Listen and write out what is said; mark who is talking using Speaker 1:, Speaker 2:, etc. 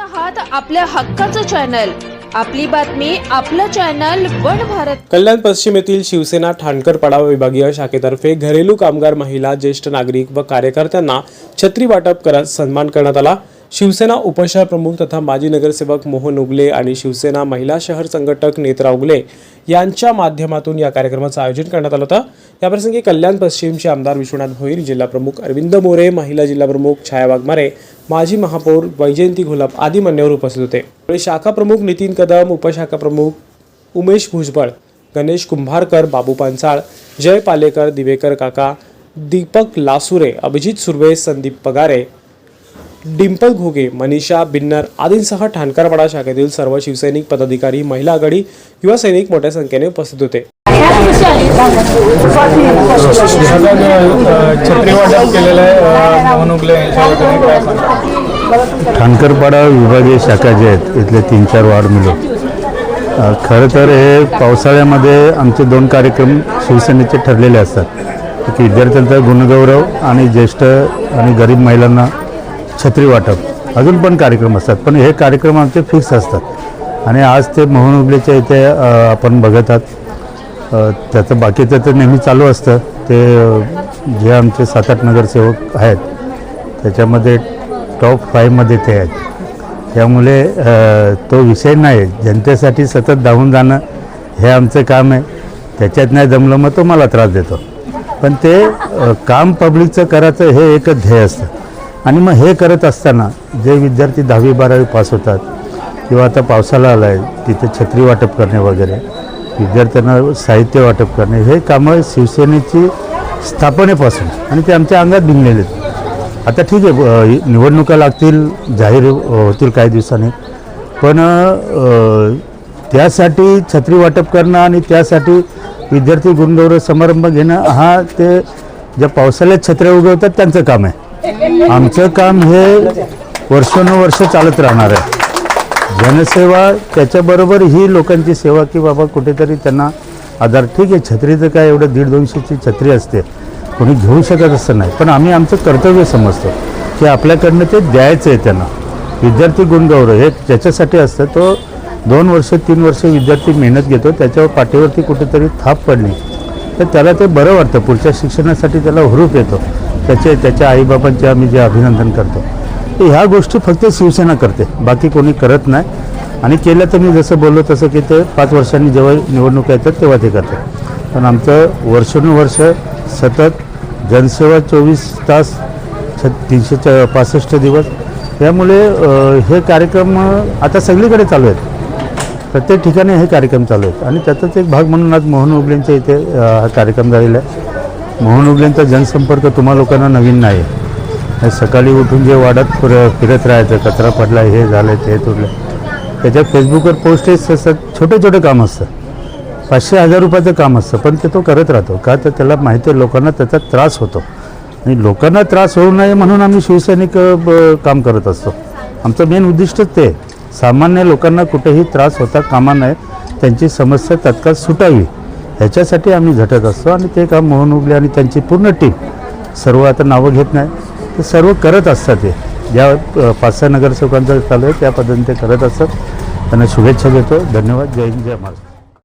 Speaker 1: आहात आपल्या हक्काचं चॅनल. आपली बातमी आपलं चॅनल वन भारत.
Speaker 2: कल्याण पश्चिम येथील शिवसेना ठाणकर पडाव विभागीय शाखेतर्फे घरेलू कामगार महिला ज्येष्ठ नागरिक व कार्यकर्त्यांना छत्री वाटप करत सन्मान करण्यात आला. शिवसेना उपशहर प्रमुख तथा माजी नगरसेवक मोहन उगले आणि शिवसेना महिला शहर संघटक नेत्रा उगले यांच्या माध्यमातून या कार्यक्रमाचं आयोजन करण्यात आलं होतं. याप्रसंगी कल्याण पश्चिमचे आमदार विश्वनाथ भोईर जिल्हाप्रमुख अरविंद मोरे महिला जिल्हा प्रमुख छाया वाघमारे माजी महापौर वैजयंती घोलप आदी मान्यवर उपस्थित होते. यावेळी शाखा प्रमुख नितीन कदम उपशाखा प्रमुख उमेश भुजबळ गणेश कुंभारकर बाबू पांचाळ जय पालेकर दिवेकर काका दीपक लासुरे अभिजित सुर्वे संदीप पगारे डिंपल घोगे मनीषा बिन्नर आदींसह ठाणकरपाडा शाखेतील सर्व शिवसैनिक पदाधिकारी महिला आघाडी युवा सैनिक मोठ्या संख्येने उपस्थित होते.
Speaker 3: ठाणकरपाडा विभागीय शाखा जे आहेत इथले तीन चार वार्ड मिळून. अ, खरं तर हे पावसाळ्यामध्ये आमचे दोन कार्यक्रम शिवसेनेचे ठरलेले असतात. विद्यार्थ्यांचा गुणगौरव आणि ज्येष्ठ आणि गरीब महिलांना छत्री वाटप. अजून पण कार्यक्रम असतात पण हे कार्यक्रम आमचे फिक्स असतात. आणि आज ते मोहन उबलेच्या इथे आपण बघत आहात. त्याचं बाकीचं तर नेहमी चालू असतं. ते जे आमचे सात आठ नगरसेवक आहेत त्याच्यामध्ये टॉप फाईव्हमध्ये ते आहेत. त्यामुळे तो विषय नाही. जनतेसाठी सतत धावून जाणं हे आमचं काम आहे. त्याच्यात नाही जमलं मग तो मला त्रास देतो. पण ते काम पब्लिकचं करायचं हे एकच ध्येय असतं. आणि मग हे करत असताना जे विद्यार्थी दहावी बारावी पास होतात किंवा आता पावसाळा आला आहे तिथे छत्री वाटप करणे वगैरे विद्यार्थ्यांना साहित्य वाटप करणे हे कामं शिवसेनेची स्थापनेपासून आणि ते आमच्या अंगात भिनलेले आहेत. आता ठीक आहे निवडणुका लागतील जाहीर हो, होतील काही दिवसांनी पण त्यासाठी छत्री वाटप करणं आणि त्यासाठी विद्यार्थी गुणगौरव समारंभ घेणं हा ते ज्या पावसाळ्यात छत्र्या उगवतात त्यांचं काम आहे. आमचं काम हे वर्षानुवर्ष चालत राहणार आहे. जनसेवा त्याच्याबरोबर ही लोकांची सेवा की बाबा कुठेतरी त्यांना आधार ठीक आहे छत्रीचं काय एवढं दीड दोनशेची छत्री असते कोणी घेऊ शकत असं नाही. पण आम्ही आमचं कर्तव्य समजतो की आपल्याकडनं ते द्यायचं आहे त्यांना. विद्यार्थी गुणगौरव हे ज्याच्यासाठी असतं तो दोन वर्ष तीन वर्ष विद्यार्थी मेहनत घेतो त्याच्यावर पाठीवरती कुठेतरी थाप पडली तर त्याला ते बरं वाटतं. पुढच्या शिक्षणासाठी त्याला हुरूप येतो. त्याचे त्याच्या आईबाबांचे आम्ही जे अभिनंदन करतो. तर ह्या गोष्टी फक्त शिवसेना करते. बाकी कोणी करत नाही. आणि केलं तर मी जसं बोललो तसं की ते पाच वर्षांनी जेव्हा निवडणुका येतात तेव्हा ते करतात. पण आमचं वर्षानुवर्ष सतत जनसेवा चोवीस तास छ तीनशे च पासष्ट दिवस. त्यामुळे हे कार्यक्रम आता सगळीकडे चालू आहेत. प्रत्येक ठिकाणी हे कार्यक्रम चालू आहेत. आणि त्याचाच एक भाग म्हणून आज मोहन उगलेंच्या इथे हा कार्यक्रम झालेला आहे. मोहन उगलेंचा जनसंपर्क तुम्हा लोकांना नवीन नाही. सकाळी उठून जे वाढत फिर फिरत राहायचं कचरा पडला हे झालं ते तुटलं. त्याच्या फेसबुकवर पोस्ट असतात छोटे छोटे काम असतं. पाचशे हजार रुपयाचं काम असतं पण ते तो करत राहतो. का तर त्याला माहिती आहे लोकांना त्याचा त्रास होतो. आणि लोकांना त्रास होऊ नये म्हणून आम्ही शिवसैनिक काम करत असतो. आमचं मेन उद्दिष्टच ते. सामान्य लोकांना कुठेही त्रास होता कामा नये. त्यांची समस्या तत्काळ सुटावी. ह्याच्यासाठी आम्ही झटत असतो आणि ते काम मोहन उगले आणि त्यांची पूर्ण टीम सर्व आता नावं घेत नाही. ते सर्व करत असतात ते. ज्या पाच सहा नगरसेवकांचं चालू आहे त्या पद्धतीने ते करत असतात. त्यांना शुभेच्छा देतो. धन्यवाद. जय हिंद जय महाराष्ट्र.